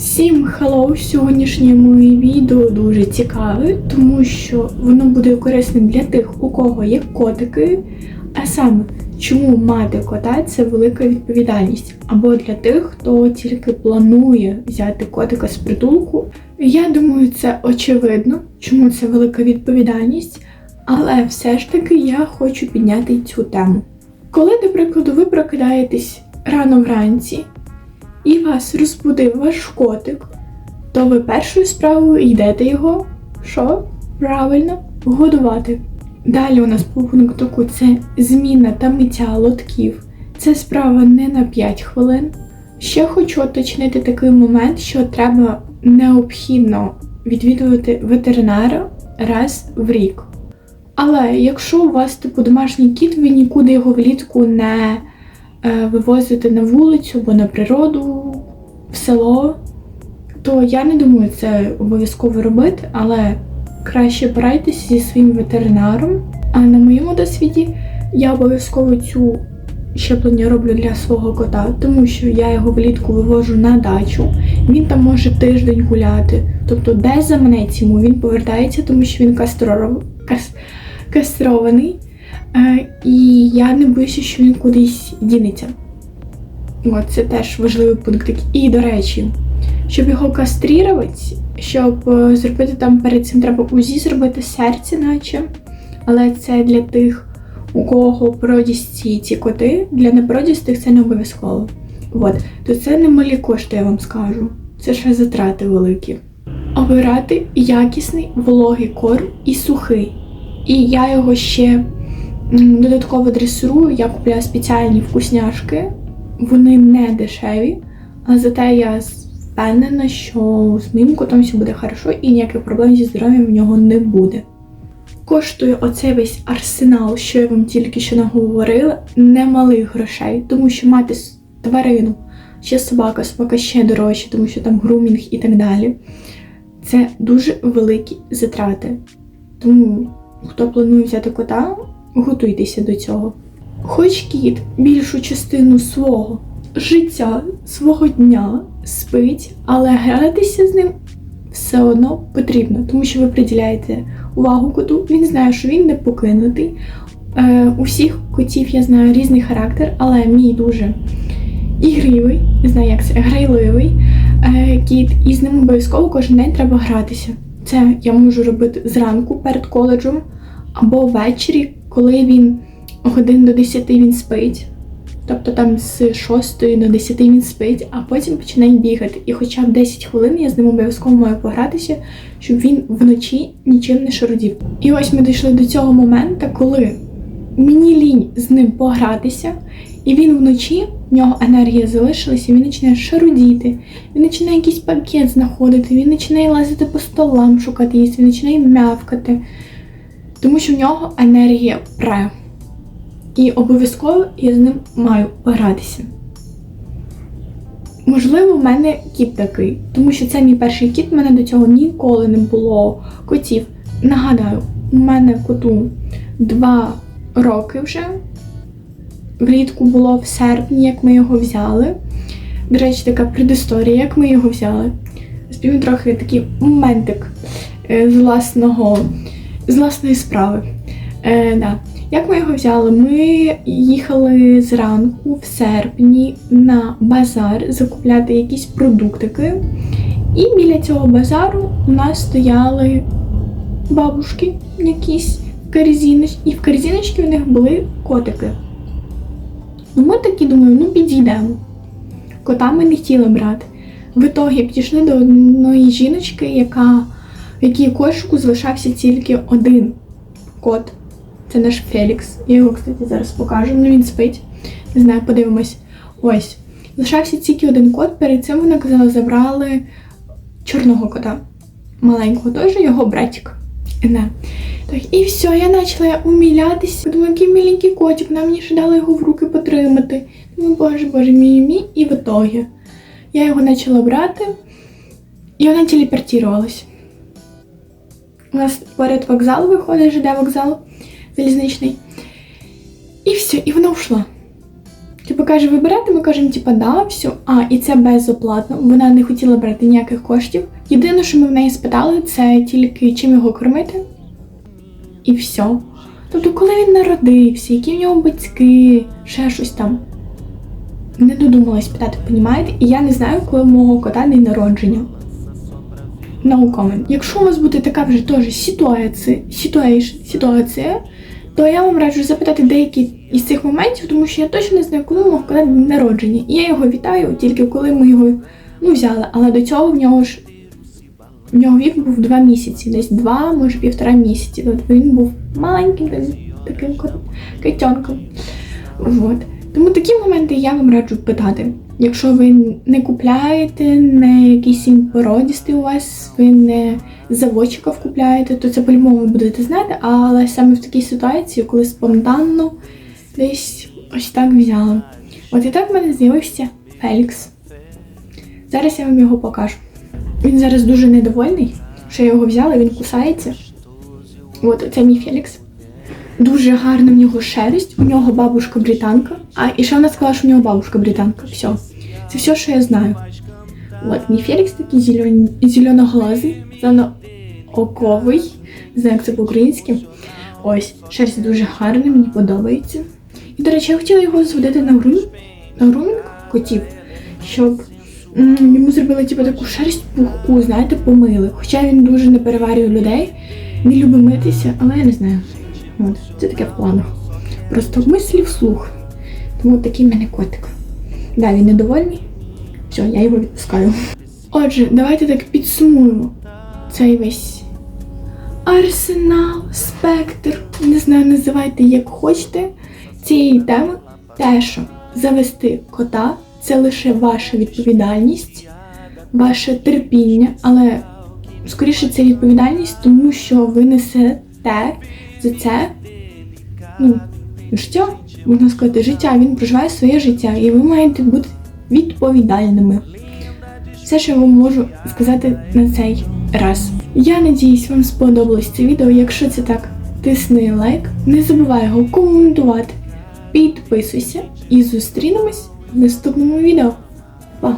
Всім хеллоу! Сьогоднішнє моє відео дуже цікаве, тому що воно буде корисним для тих, у кого є котики, а саме, чому мати кота це велика відповідальність, або для тих, хто тільки планує взяти котика з притулку. Я думаю, це очевидно, чому це велика відповідальність, але все ж таки я хочу підняти цю тему. Коли, до прикладу, ви прокидаєтесь рано вранці і вас розбудив ваш котик, то ви першою справою йдете його, що? Правильно, годувати. Далі у нас по пункту це зміна та миття лотків. Це справа не на 5 хвилин. Ще хочу уточнити такий момент, що треба необхідно відвідувати ветеринара раз в рік. Але якщо у вас типу домашній кіт, ви нікуди його влітку не е, вивозите на вулицю або на природу, в село, то я не думаю це обов'язково робити, але краще порадьтеся зі своїм ветеринаром. А на моєму досвіді я обов'язково цю щеплення роблю для свого кота, тому що я його влітку вивожу на дачу. Він там може тиждень гуляти. Тобто, де заманець йому, він повертається, тому що він кастроров... кас... кастрований. Е, і я не боюся, що він кудись дінеться. От, це теж важливий пункт. І, до речі, щоб його кастрірувати, щоб е, зробити там перед цим треба УЗІ зробити серце, наче. Але це для тих, у кого породісті ці коти, для непородістих це не обов'язково. От, то це не малі кошти, я вам скажу. Це ще затрати великі. Обирати якісний вологий корм і сухий. І я його ще додатково дресирую, я купляю спеціальні вкусняшки. Вони не дешеві, але зате я впевнена, що з моїм котом все буде хорошо і ніяких проблем зі здоров'ям в нього не буде. Коштує оцей весь арсенал, що я вам тільки що наговорила, немалих грошей, тому що мати тварину, ще собака, собака ще дорожче, тому що там грумінг і так далі. Це дуже великі затрати. Тому, хто планує взяти кота, готуйтеся до цього. Хоч кіт більшу частину свого життя, свого дня спить, але гратися з ним все одно потрібно, тому що ви приділяєте увагу коту. Він знає, що він не покинутий. Е, у котів я знаю різний характер, але мій дуже ігривий, не знаю, як це, грайливий е, кіт, і з ним обов'язково кожен день треба гратися. Це я можу робити зранку перед коледжем або ввечері, коли він годин до 10 він спить. Тобто там з 6 до 10 він спить, а потім починає бігати. І хоча б 10 хвилин я з ним обов'язково маю погратися, щоб він вночі нічим не шарудів. І ось ми дійшли до цього моменту, коли мені лінь з ним погратися, і він вночі, в нього енергія залишилася, він починає шарудіти, він починає якийсь пакет знаходити, він починає лазити по столам, шукати їсти, він починає мявкати, тому що в нього енергія пре. І обов'язково я з ним маю погратися. Можливо, в мене кіт такий, тому що це мій перший кіт, в мене до цього ніколи не було котів. Нагадаю, у мене коту два роки вже. Влітку було в серпні, як ми його взяли. До речі, така предісторія, як ми його взяли. Розповім трохи такий моментик е, з власного, з власної справи. Е, да. Як ми його взяли? Ми їхали зранку в серпні на базар закупляти якісь продуктики. І біля цього базару у нас стояли бабушки якісь в корзиночці, і в корзиночці у них були котики. Ну, ми такі думаємо, ну підійдемо. Кота ми не хотіли брати. В ітогі підійшли до одної жіночки, яка, в якій кошику залишався тільки один кот. Це наш Фелікс. Я його, кстати, зараз покажу. Ну він спить. Не знаю, подивимось. Ось. Лишався тільки один кот. Перед цим вона казала, забрали чорного кота. Маленького теж його братик. Не. Так, і все, я почала умілятися. Думаю, який міленький котик, нам мені ще дали його в руки потримати. Думаю, боже, боже, мій мій. І в ітогі. Я його почала брати, і вона телепортувалась. У нас поряд вокзал виходить, ЖД вокзал залізничний. І все, і вона ушла. Типу каже, ви берете? Ми кажемо, типу, да, все. А, і це безоплатно. Вона не хотіла брати ніяких коштів. Єдине, що ми в неї спитали, це тільки чим його кормити. І все. Тобто, коли він народився, які в нього батьки, ще щось там. Не додумалась питати, понімаєте? І я не знаю, коли мого кота день народження. No. Якщо у вас буде така вже теж ситуація, ситуація, ситуація, то я вам раджу запитати деякі із цих моментів, тому що я точно не знаю, коли у мого народження. І я його вітаю тільки коли ми його ну, взяли. Але до цього в нього ж в нього вік був два місяці, десь два, може півтора місяці. Тобто він був маленьким таким котенком. Вот. Тому такі моменти я вам раджу питати. Якщо ви не купляєте, не якийсь породістий у вас, ви не заводчика купляєте, то це по-любому будете знати, але саме в такій ситуації, коли спонтанно десь ось так взяла. От і так в мене з'явився Фелікс. Зараз я вам його покажу. Він зараз дуже недовольний, що я його взяла, він кусається. От це мій Фелікс. Дуже гарна в нього шерсть, у нього бабушка британка. А і ще вона сказала, що у нього бабушка британка. Все. Це все, що я знаю. От, мій Фелікс такий зелен... зеленоглазий, оковий. Не знаю, як це по-українськи. Ось, шерсть дуже гарна, мені подобається. І, до речі, я хотіла його зводити на грумінг, на грумінг котів, щоб йому зробили типу, таку шерсть пухку, знаєте, помили. Хоча він дуже не переварює людей, не любить митися, але я не знаю. От, це таке в планах. Просто мислі вслух. Тому такий в мене котик. Да, він недовольний. Все, я його відпускаю. Отже, давайте так підсумуємо цей весь арсенал, спектр, не знаю, називайте як хочете. Цієї теми те, що завести кота це лише ваша відповідальність, ваше терпіння, але скоріше це відповідальність, тому що ви несете за це ну, життя, можна сказати, життя. Він проживає своє життя, і ви маєте бути відповідальними. Все, що я вам можу сказати на цей раз. Я надіюсь, вам сподобалось це відео. Якщо це так, тисни лайк, не забувай його коментувати, підписуйся і зустрінемось в наступному відео. Па!